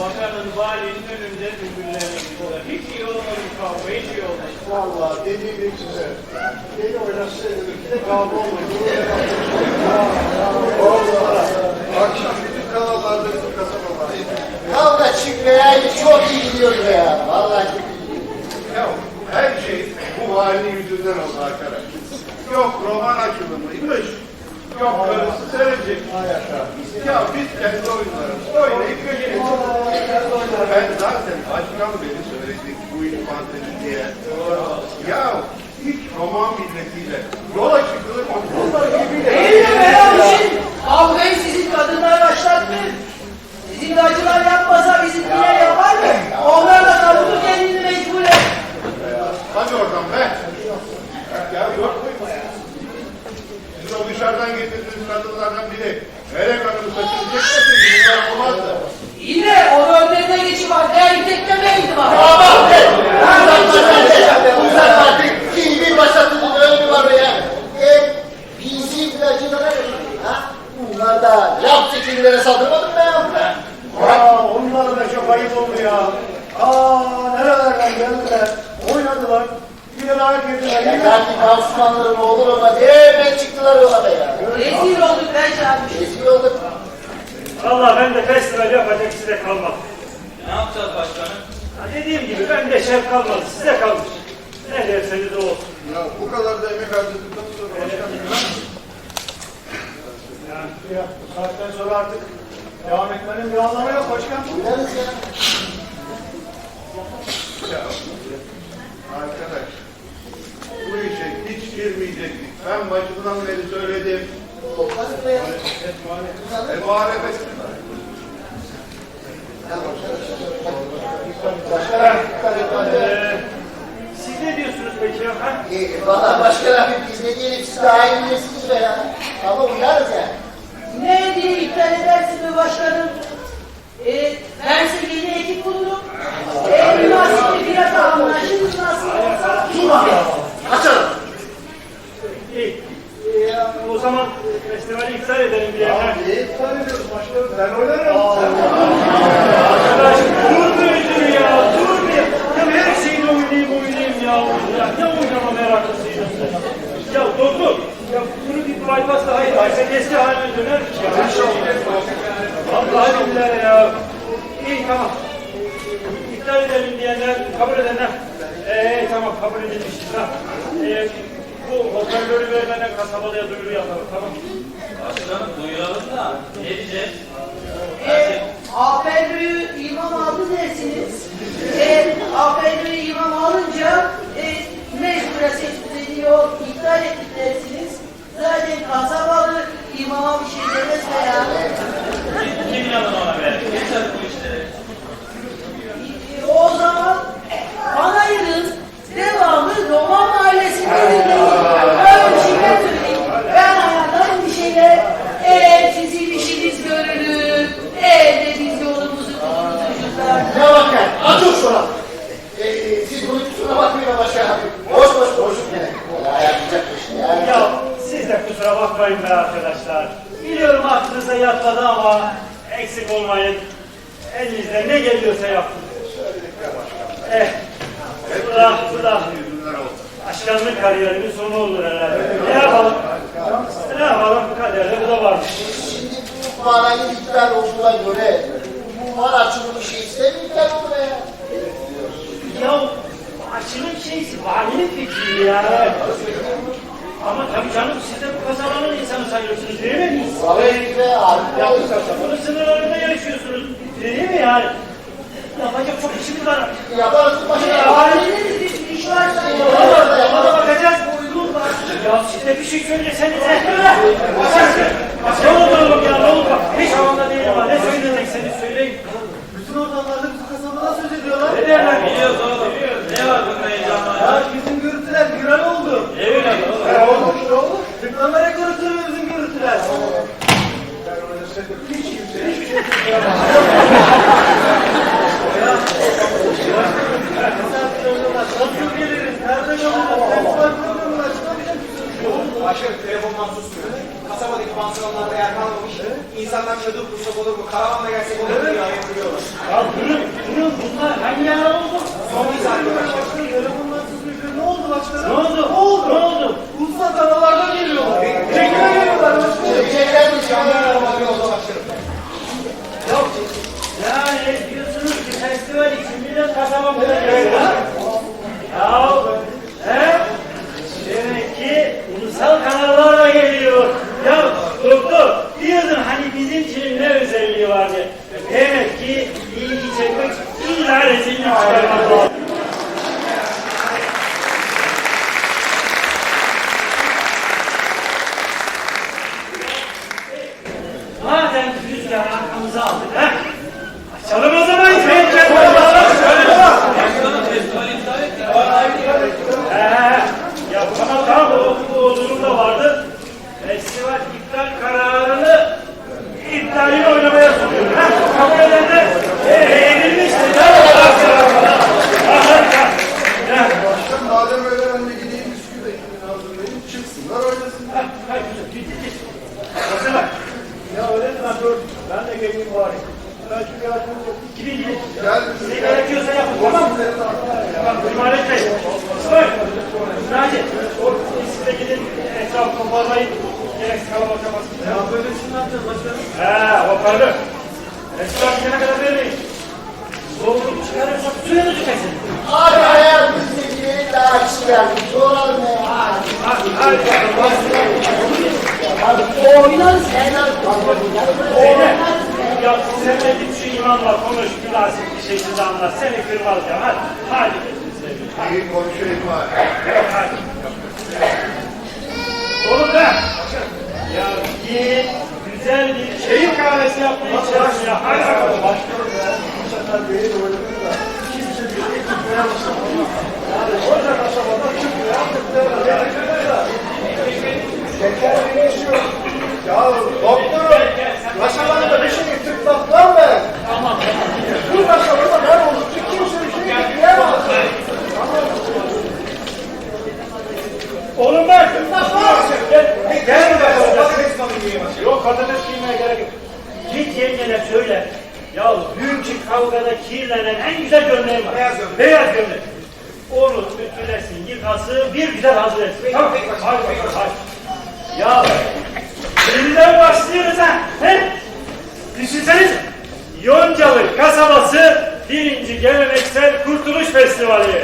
Buranın valinin önünde birbirlerine gidiyorlar. Hiç iyi olmadı bu kavga, hiç iyi olmadı. Vallahi dediğim gibi size. Beni oynasaydı bir de kavga olmadı. Akşam bütün kanallarda bizim kasaba var. Kavga çıkmaya çok iyi gidiyordu ya. Vallahi çok iyi gidiyordu. Ya her şey bu halinin yüzünden oldu arkadaş. Yok roman açılımıymış. Yok karısı sevecek. Ya biz kendi oyunlarımızı oynayıp geçelim. Ben zaten başkan beri söyledik bu iş fantezi diye. Ya hiç roman milletiyle yola çıkılır mı? Bunlar gibiyle. Değil mi Meramış'ın? Kavgayı sizin kadınlar başlattı. Sizin acılar yapmasa bizimkiler yapar mı? Onlar da kavunu kendini mecbur et. Hadi oradan be. Ya yok mu? Siz o dışarıdan getirdiğiniz kadınlardan biri Melek Hanım'ı kaçıracak bunlar olmazdı. Yine onun önlerine geçi var. Değerli teklemeydi var. Aman be! Uzak artık. Kimi başlattığının önü var ya. E, PC ilacılara ne ha? Bunlar da laf çekimlere saldırmadı mı ya? Aa, onlara da çok ayıp oldu ya. Aa, nerelerden geldiler, oynadılar, bir de dayak yediler. Ya belki Osmanlı'nın olur olmaz. Hemen çıktılar yola be ya. Rezil olduk ben çarpmış. Rezil olduk. Valla ben de festival yapacak size kalmam. Ne yapacağız başkanım? Ha, dediğim gibi ben de şef kalmadı, size kalmış. Ne derseniz o olsun. Ya bu kadar da emek harcadıktan sonra başkan bilmem mi? Yani ya, bu saatten sonra artık devam etmenin bir anlamı yok başkan. Oynarız ya. Ya arkadaş bu işe hiç girmeyecektik. Ben başından beri söyledim. E muhalefet Başka siz ne diyorsunuz peki? Ha? E, Valla başkan abi biz ne diyelim siz daha iyi bilirsiniz be ya. Ama uyarız ya. Ne diye iptal edersin be başkanım? E, ben size yeni ekip bulurum. E, münasip bir fiyata anlaşırız nasıl olsa. Dur abi ya. Açalım. İyi. Ee, o zaman festivali iptal edelim diyenler. Niye iptal ediyoruz başkanım? Ben oynarım. Arkadaş dur üzülü ya, dur bir. Ya her şeyini oynayayım oynayayım ya. ya ne oynama meraklısıydın sen. Ya doktor, ya bunu bir bypass daha yaparsak eski haline döner ki ya. Vallahi billahi ya. İyi tamam. İptal edelim diyenler, kabul edenler. Ee tamam kabul edilmiştir ha. Ee, bu hoparlörü vermeden kasabalıya duyuru yapalım tamam. Başkanım duyuralım da ne diyeceğiz? E, APR'yi imam aldı dersiniz. E, APR'yi imam alınca e, mecbure seçim ediyor, iptal ettik dersiniz. Zaten kasabalı imama bir şey demez be ya. Kim, kim inanır ona be? Geçer bu işleri. E, o zaman Panayır'ın devamı Roma mahallesinde Böyle bir şeyler söyleyeyim. Ben hayattan bir şeyler eğer sizin işiniz görülür, evde biz yolumuzu tutuşurlar. Ne bak Atın şuna. E, siz bunu kusura bakmayın başkan abi. Boş boş yapacak bir şey ya. Ya siz de kusura bakmayın be arkadaşlar. Biliyorum aklınıza yatmadı ama eksik olmayın. Elinizden ne geliyorsa yapın. Eh, bu da, bu da başkanlık kariyerimin sonu olur herhalde. Ne yapalım? Ne yapalım? Kaderde bu da varmış. Şimdi bu manayı iptal olduğuna göre bu man açılımı şey istemiyor iptal olur ya. Ya açılım şeysi valinin fikri ya. Ama tabii canım siz de bu kasabanın insanı sayıyorsunuz değil mi? Vallahi gibi abi. Ya bu kasabanın sınırlarında yaşıyorsunuz değil mi yani? Yapacak çok işimiz var. Yaparız başkan abi. Aileniz bir iş varsa Ona, da bakacağız. Uygun var. Ya siz de bir şey söylesenize. Ne olur oğlum ya ne olur bak. Hiç havanda değilim ha. Ne söyleyecekseniz söyleyin. Bütün ortamlarda bizim kasabadan söz ediyorlar. Ne derler? Biliyoruz oğlum. Ne var bunda heyecanla ya? Ya bizim görüntüler viral oldu. Ne öyle oğlum? Ya olmuş ne olur? Tıklama rekoru kırıyor bizim görüntüler. Hiç kimse hiçbir şey Nasıl kalırız? Festival programına çıkamayacak Başkanım telefondan susmuyor. Kasabadaki pansiyonlarda yer kalmamış. İnsanlar çadır kursak olur mu? Karavanla gelsek olur mu diye ayıplıyorlar. Ya durun. Bunun bunlar hangi ara oldu? Son bir saniye başkanım. Telefonlarsız bir Ne oldu başkanım? Ne oldu? Ne oldu? Ne oldu? Ulusal kanallardan geliyorlar. Çekime geliyorlar başkanım. Çekecekler mi şimdi? Yok. Yani diyorsunuz ki festival için millet kasabamıza geliyor. Ya, he? Demek ki ulusal kanallarla geliyor. Ya doktor, diyordun hani bizim için ne özelliği vardı? Demek ki ilgi çekmek illa rezillik çıkarmak lazım. Madem rüzgarı arkamıza aldık, ha? Açalım o zaman pencereleri. Başkanım festivali iptal etti. Ee, ya tamam tamam o, o durumda vardı. Festival iptal kararını iptalini oynamaya sunuyor. Ha, kabul edenler e, edilmişti. Harika. Ya, Başkan madem öyle ben de gideyim bisküvi de ekibini hazırlayayım. Çıksınlar oynasınlar. hadi, git, git, git. Hazırlan. Ya öyle mi lan dur. Ben de geleyim bari. Ben şu yardımcı yok. Gidin gidin. Ne gerekiyorsa yapın tamam mı? Tamam, ihmal etmeyin. İsmail, Naci, siz de gidin etrafı toparlayın. Gereksiz kalabalık yapmasın. Ya böylesini ne yapacağız başkanım? Ha, hoparlör. Restoran gidene kadar vermeyin. Soğukluk çıkarırsak suyunu tükesin. Abi hayatımızda ilgili daha verdik. Soralım ya. Hadi. Hadi, hadi. Hadi imamla konuş, münasip bir şekilde anlat. Seni kırmalıyacağım, hadi. Hadi. Hadi. İyi konuşayım bari. hadi. Oğlum ben. Ya git, güzel bir şehir kahvesi yapmaya çalış ya. Hadi bakalım. Başkanım ya. Bu sefer beni de oynadım da. Kimse bir şey tutmaya başlamadı. Yani koca kasabada çıkmıyor. Tıklayalım. Şeker bir iş yok. Ya doktorum. Kasabada bir şey tıklatmam ben. Bu kasabada ben oldukça kimse bir şey tıklayamaz. Oğlum ben. Gel, gel bakalım. Patates balı yiyeyim. Yok patates giymeye gerek yok. Git yengene söyle. Ya dünkü kavgada kirlenen en güzel gömleğim var. Beyaz gömlek. Beyaz gömlek. Onu ütülesin, yıkasın, bir güzel hazır etsin. Tamam. peki başkanım, Hadi, peki hadi. Ya şimdiden başlıyoruz ha. He? Düşünsenize. Yoncalı kasabası birinci geleneksel kurtuluş festivali.